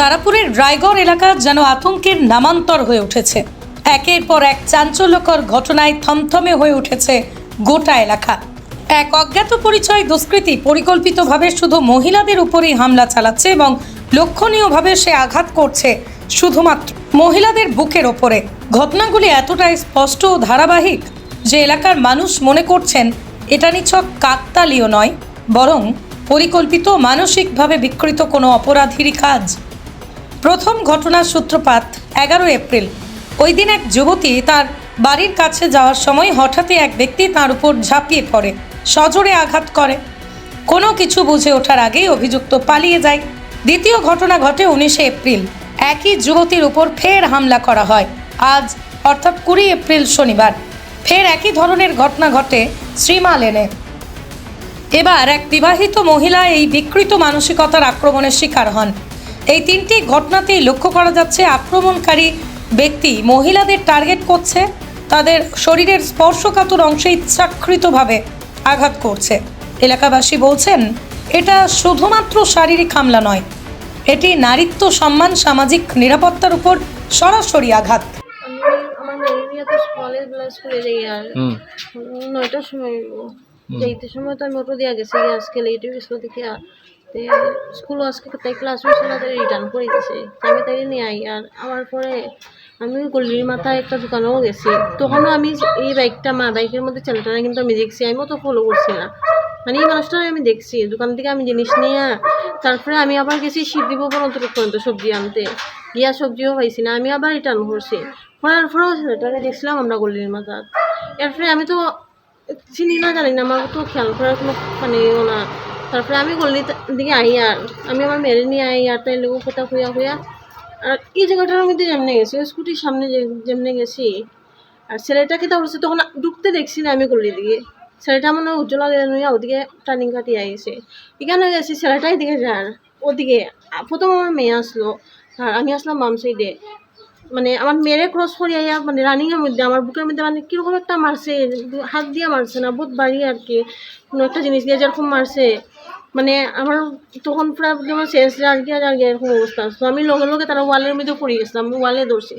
তারাপুরের রায়গড় এলাকা যেন আতঙ্কের নামান্তর হয়ে উঠেছে। একের পর এক চাঞ্চল্যকর ঘটনায় থমথমে হয়ে উঠেছে গোটা এলাকা। এক অজ্ঞাত পরিচয় দুষ্কৃতী পরিকল্পিতভাবে শুধু মহিলাদের উপরেই হামলা চালাচ্ছে এবং লক্ষণীয়ভাবে সে আঘাত করছে শুধুমাত্র মহিলাদের বুকের ওপরে। ঘটনাগুলি এতটাই স্পষ্ট ও ধারাবাহিক যে এলাকার মানুষ মনে করছেন, এটা নিছক কাকতালীয় নয়, বরং পরিকল্পিত মানসিকভাবে বিকৃত কোনো অপরাধীরই কাজ। প্রথম ঘটনার সূত্রপাত এগারো এপ্রিল। ওই দিন এক যুবতী তার বাড়ির কাছে যাওয়ার সময় হঠাৎই এক ব্যক্তি তার উপর ঝাঁপিয়ে পড়ে, সজোরে আঘাত করে। কোনো কিছু বুঝে ওঠার আগেই অভিযুক্ত পালিয়ে যায়। দ্বিতীয় ঘটনা ঘটে উনিশে এপ্রিল। একই যুবতীর উপর ফের হামলা করা হয়। আজ, অর্থাৎ কুড়ি এপ্রিল শনিবার। ফের একই ধরনের ঘটনা ঘটে শ্রীমা লেনে এবার এক বিবাহিত মহিলা এই বিকৃত মানসিকতার আক্রমণের শিকার হন। এই তিনটি ঘটনাতেই লক্ষ্য করা যাচ্ছে আক্রমণকারী ব্যক্তি মহিলাদের টার্গেট করছে তাদের শরীরের স্পর্শকাতর অংশে ইচ্ছাকৃতভাবে আঘাত করছে। এলাকাবাসী বলছেন এটা শুধুমাত্র শারীরিক হামলা নয় এটি নারীত্ব সম্মান সামাজিক নিরাপত্তার উপর সরাসরি আঘাত। নয়টার সময় যাইতে সময় তো আমি অটো দিয়া গেছি আজকে লেট হয়ে গেছিল দেখে তে স্কুল আজকে তাই ক্লাস হয়েছে না, তাই রিটার্ন করে দিছে আমি তাই নিয়ে আই, আর আমার পরে আমি গলির মাথায় একটা দোকানেও গেছি। তখনও আমি এই বাইকটা মা বাইকের মধ্যে ছেলেটারা কিন্তু আমি দেখছি আমিও তো ফলো করছি না। মানে এই মানুষটা আমি দেখছি, দোকান থেকে আমি জিনিস নিয়ে, তারপরে আমি আবার গেছি শিবদিব পর্যন্ত পর্যন্ত সবজি আনতে। গিয়া সবজিও পাইছি না, আমি আবার রিটার্ন করছি। করার পরেও ছেলেটারে দেখছিলাম আমরা গলির মাথায় এরপরে আমি তো চিনি না, জানি না, আমার তো খেয়াল করার কোনো মানে না। তারপরে আমি গলির দিকে আই আর, আমি আমার মেরে নিয়ে আই আর, তাই লোক কথা খুঁয়া খুঁয়া। আর এই জায়গাটার মধ্যে যেমনি গেছি স্কুটির সামনে যেমনি গেছি, আর ছেলেটাকে তো বলছে তখন ঢুকতে দেখছি না আমি গলির দিকে। ছেলেটা মনে হয় উজ্জ্বলা নিয়ে ওদিকে টার্নিং কাটিয়ে আইছে। এখানে গেছি, ছেলেটাই এদিকে যান ওদিকে। প্রথম আমার মেয়ে আসলো, আর আমি আসলাম বাম সাইডে। মানে আমার মেরে ক্রস করে আইয়া মানে রানিংয়ের মধ্যে, আমার বুকের মধ্যে মানে কীরকম একটা মারছে, হাত দিয়ে মারছে না, বহুত বাড়ি আর কি। কোনো একটা জিনিস দিয়ে যেরকম মারছে মানে আমার তখন পুরা যেমন শেষ আর কি এরকম অবস্থা। তো আমি লগে লগে তারা ওয়ালের মধ্যে পড়ে গেছিলাম, আমি ওয়ালে ধরছি।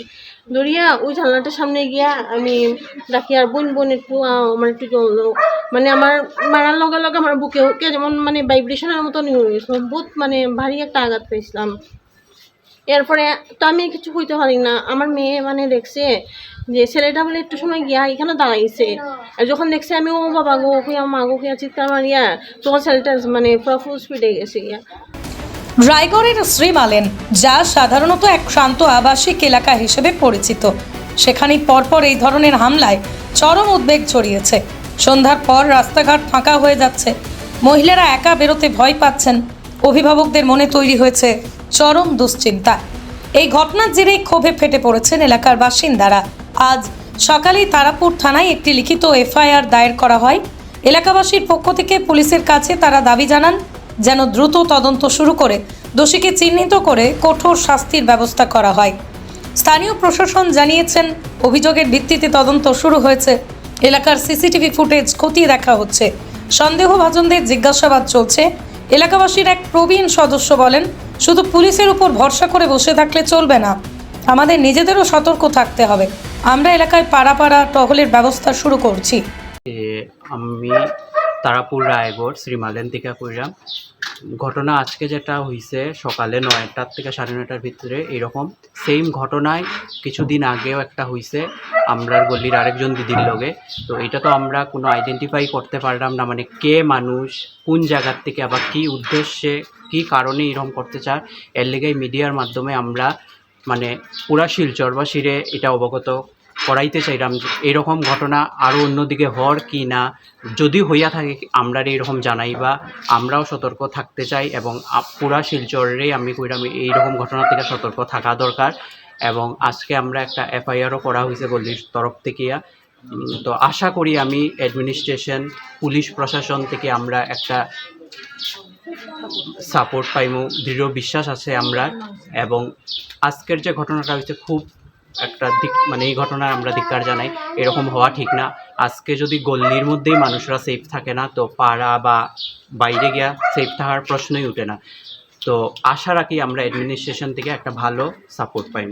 ধরিয়া ওই জানলাটার সামনে গিয়া আমি রাখি, আর বোন বোন, একটু আমার একটু। মানে আমার মারার লগে লগে আমার বুকে যেমন মানে ভাইব্রেশনের মতন হয়ে গেছিল। বহুত মানে ভারী একটা আঘাত পেয়েছিলাম। এরপরে তো আমি কিছু হইতে পারি না। আমার মেয়ে মানে দেখছে যে ছেলেটা বলে একটু সময় গিয়া এখানে দাঁড়াইছে। যখন দেখছে আমি ও বাবা গো কুয়া মা গো কুয়া চিৎকার মারিয়া তখন ছেলেটা মানে পুরো ফুল স্পিডে গেছে গিয়া। রায়গড়ের শ্রীমালেন, যা সাধারণত এক শান্ত আবাসিক এলাকা হিসেবে পরিচিত। সেখানে পরপর এই ধরনের হামলায় চরম উদ্বেগ ছড়িয়েছে। সন্ধ্যার পর রাস্তাঘাট ফাঁকা হয়ে যাচ্ছে। মহিলারা একা বেরোতে ভয় পাচ্ছেন। অভিভাবকদের মনে তৈরি হয়েছে চরম দুশ্চিন্তা। এই ঘটনার জেরেই ক্ষোভে ফেটে পড়েছেন এলাকার বাসিন্দারা। আজ সকালেই তারাপুর থানায় একটি লিখিত এফআইআর দায়ের করা হয়। এলাকাবাসীর পক্ষ থেকে পুলিশের কাছে তারা দাবি জানান, যেন দ্রুত তদন্ত শুরু করে দোষীকে চিহ্নিত করে কঠোর শাস্তির ব্যবস্থা করা হয়। স্থানীয় প্রশাসন জানিয়েছেন, অভিযোগের ভিত্তিতে তদন্ত শুরু হয়েছে। এলাকার সিসিটিভি ফুটেজ খতিয়ে দেখা হচ্ছে। সন্দেহভাজনদের জিজ্ঞাসাবাদ চলছে। এলাকাবাসীর এক প্রবীণ সদস্য বলেন শুধু পুলিশের উপর ভরসা করে বসে থাকলে চলবে না। আমাদের নিজেদেরও সতর্ক থাকতে হবে। আমরা এলাকায় পাড়া পাড়া টহলের ব্যবস্থা শুরু করছি। আমি তারাপুর রায়গড়, শ্রীমালেন থেকে কইরাম। ঘটনা আজকে যেটা হয়েছে সকালে নয়টার থেকে সাড়ে নয়টার ভিতরে এরকম সেম ঘটনায় কিছুদিন আগেও একটা হয়েছে আমরার গলির আরেকজন দিদির লগে। তো এটা তো আমরা কোনো আইডেন্টিফাই করতে পারলাম না মানে কে মানুষ, কোন জায়গার থেকে, আবার কি উদ্দেশ্যে, কি কারণে এরকম করতে চায়। এর লেগে মিডিয়ার মাধ্যমে আমরা মানে পুরা শিলচর বা শিরে এটা অবগত করাইতে চাইলাম যে এরকম ঘটনা আরও অন্যদিকে হর কি না, যদি হইয়া থাকে আমরা এইরকম জানাই বা আমরাও সতর্ক থাকতে চাই এবং পুরা শিলচরেই আমি কইরাম এইরকম ঘটনা থেকে সতর্ক থাকা দরকার এবং আজকে আমরা একটা এফআইআরও করা হয়েছে গল্লির তরফ থেকে। তো আশা করি আমি অ্যাডমিনিস্ট্রেশন, পুলিশ প্রশাসন থেকে আমরা একটা সাপোর্ট পাইমু, দৃঢ় বিশ্বাস আছে আমরা এবং আজকের যে ঘটনাটা হয়েছে খুব একটা দিক মানে এই ঘটনার আমরা ধিক্কার জানাই। এরকম হওয়া ঠিক না। আজকে যদি গল্লির মধ্যেই মানুষরা সেফ থাকে না, তো পাড়া বা বাইরে গিয়া সেফ থাকার প্রশ্নই উঠে না। তো আশা রাখি আমরা অ্যাডমিনিস্ট্রেশন থেকে একটা ভালো সাপোর্ট পাইব